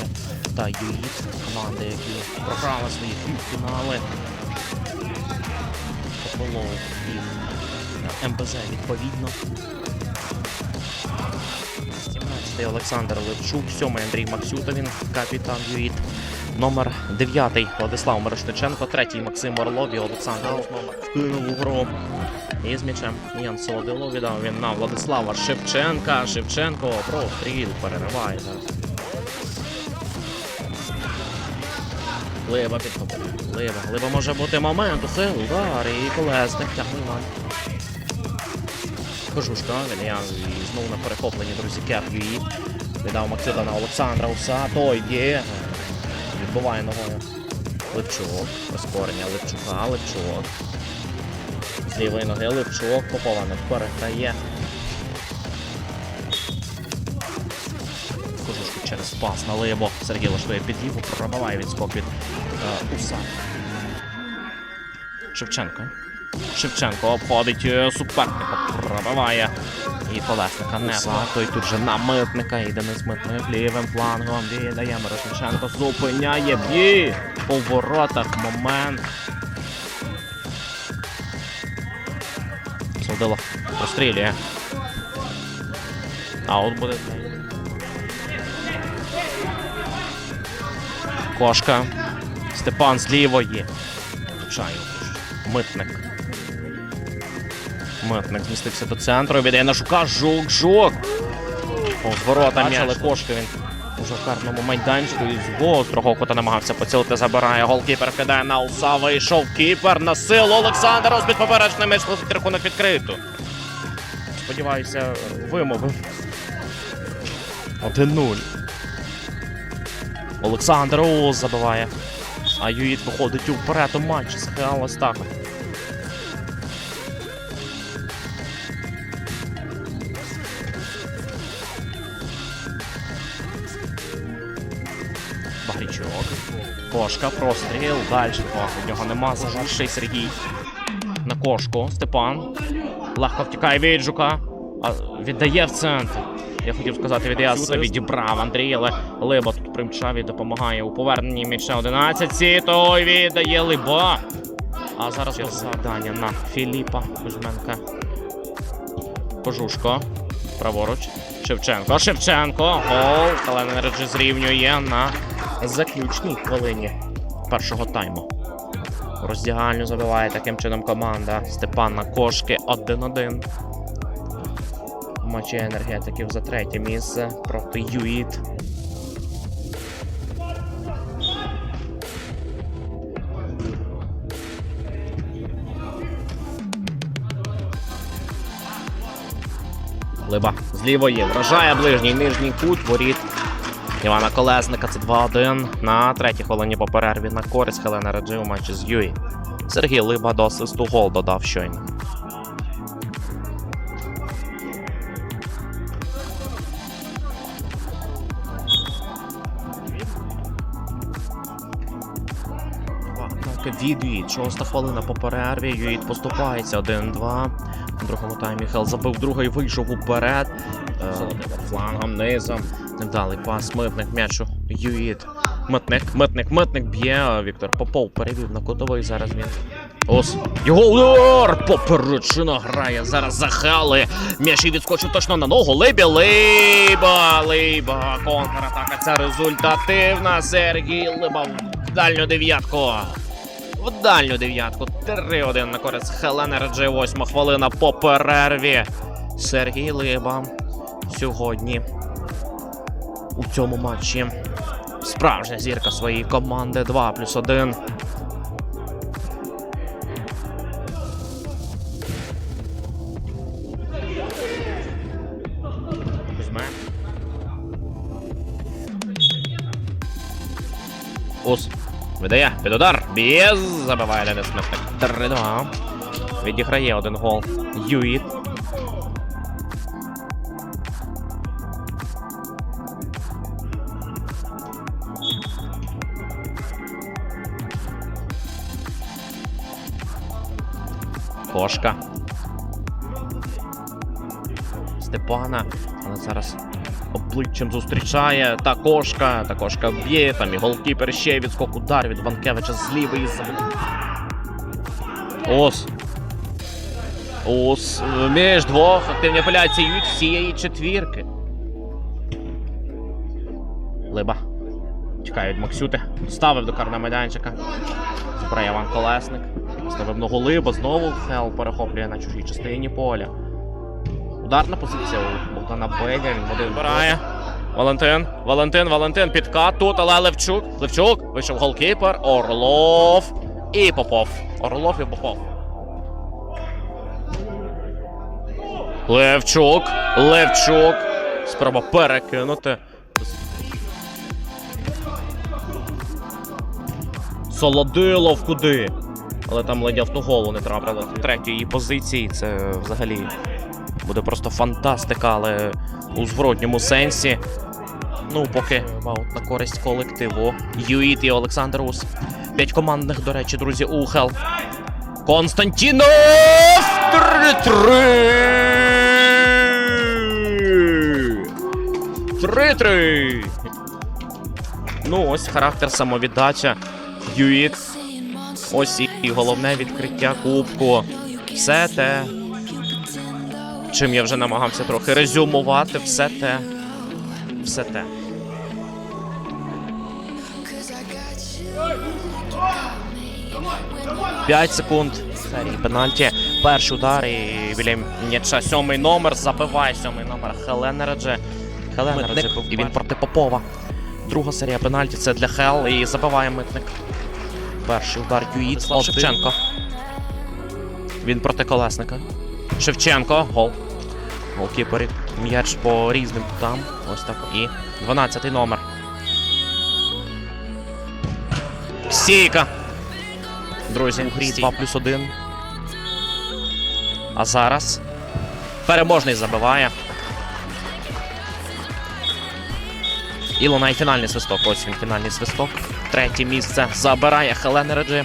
Наразі та ЮІТ, команди, які програли свої півфінали. Аполло і МБЗ відповідно. 17-й Олександр Левчук, 7-й Андрій Максютовін, капітан ЮІТ. Номер 9 Владислав Мирошниченко, 3 Максим Орлов і Олександр Осмов вкинув у гру. І з м'ячем Ян Солодило віддав він на Владислава Шевченка. Шевченко простріл перериває зараз. Лева підхопила. Лева. Лева може бути момент. Усе удар і колесник тягне Іван. Кожушка, Вільян знову на перехопленні друзі Кеп'юї. Віддав Максита на Олександра Уса. Той є. Відбуває ногою. Левчук. Прискорення Левчука. Левчук. З лівої ноги Левчук. Попова не переграє. Кожушку через пас на либо. Сергій лаштує підліву, пробиває відскок від Уса. Шевченко. Шевченко обходить е, суперника, пробиває. І колесника не той тут же на митника. І Денис Митник лівим флангом віддає Мирошниченко. Зупиняє бій. По воротах момент. Солдило прострілює. Аут буде. Кошка. Степан з лівої. Чаю. Митник. Митник змістився до центру. Віддає на жука. Жук, жук. О, з ворота м'яли кошки він. Уже в карному майданчику і з гострого кота намагався поцілити, забирає. Голкіпер кидає на уса. Вийшов кіпер на силу. Олександр розбит поперечний меч лосить рахунок відкрито. Сподіваюся, вимовив. 1-0. Олександр Ус забиває. А Юїт виходить уперед у матчі з Хеал Астахом. Багрічок. Кошка, простріл. Далі від нього нема. Заживший Сергій. На кошку. Степан. Легко втікає від жука. Віддає в центр. Я хотів сказати, віддає Сюди відібрав Андрій, але Либа тут примчав і допомагає у поверненні м'яча 11. Сі, той віддає Либа. А зараз завдання на Філіпа Кузьменка. Кожушко. Праворуч. Шевченко. Шевченко. Гол. Але Енерджі зрівнює на заключній хвилині першого тайму. Роздягальню забиває таким чином команда Степана Кошки 1-1. Матчі енергетиків за третє місце проти ЮІТ. Либа з лівої вражає ближній нижній кут воріт Івана Колесника. Це 2-1 на третій хвилині по перерві на користь Хелена Реджи у матчі з Юї. Сергій Либа до асисту гол додав щойно. Відвід, шоста хвилина по перерві. Юїт поступається 1-2. У другому таймі Хел забив другий, вийшов уперед. Е, флангом, низом. Невдалий пас, митник м'ячу. Юїт. Митник, митник, митник б'є. Віктор Попов перевів на кутовий. Зараз він. Ос. Його удар! Поперечина грає. Зараз захали. М'яч відскочив точно на ногу. Либі, Либа, Либа. Контратака. Ця результативна. Сергій Либа в дальню дев'ятку. В дальню дев'ятку. 3-1 на користь Хелена Реджи. Восьма хвилина по перерві. Сергій Либа сьогодні у цьому матчі. Справжня зірка своєї команди 2 плюс 1. Кузьме. Видає під удар. Без забиває Денис Митник. 3-2. Відіграє один гол. Юїт. Кошка. Степана, але зараз обличчям зустрічає. Та кошка. Та кошка б'є. Там і голкіпер ще відскок удар від Ванкевича з лівої забив. Ос. Ос. Між двох активні апеляції від всієї четвірки. Либа. Чекає від Максюти. Ставив до карного майданчика. Збирає Іван Колесник. Ставив ногу Либа. Знову Хел перехоплює на чужій частині поля. Ударна позиція у Він один збирає. Валентин, Валентин, Валентин, підкат тут, але Левчук. Левчук, вийшов голкіпер, Орлов і Попов. Орлов і Попов. Левчук, Левчук. Спроба перекинути. Солодилов куди? Але там ледь автоголу не трапило. Третьої позиції це взагалі буде просто фантастика, але у зворотньому сенсі. Ну, поки ваут на користь колективу. Юїт і Олександр Ус. П'ять командних, до речі, друзі, Ухел. Константінов! 3-3! 3-3! Ну, ось характер самовіддача. Юїт. Ось і головне відкриття кубку. Все те, чим я вже намагався трохи резюмувати, все те. Все те. П'ять секунд. Серії пенальті. Перший удар і біля м'яча сьомий номер. Забиває сьомий номер Хеленередже. Хеленередже і він проти Попова. Друга серія пенальті це для Хел і забиває митник. Перший удар Юїц. О, Шевченко. Він проти колесника. Шевченко. Гол. Голкіпери. М'яч по різним кутам. Ось так. І 12-й номер. Стійка. Друзі, у грі 2 плюс 1. А зараз переможний забиває. І лунає фінальний свисток. Ось він фінальний свисток. Третє місце забирає Хелен Реджі.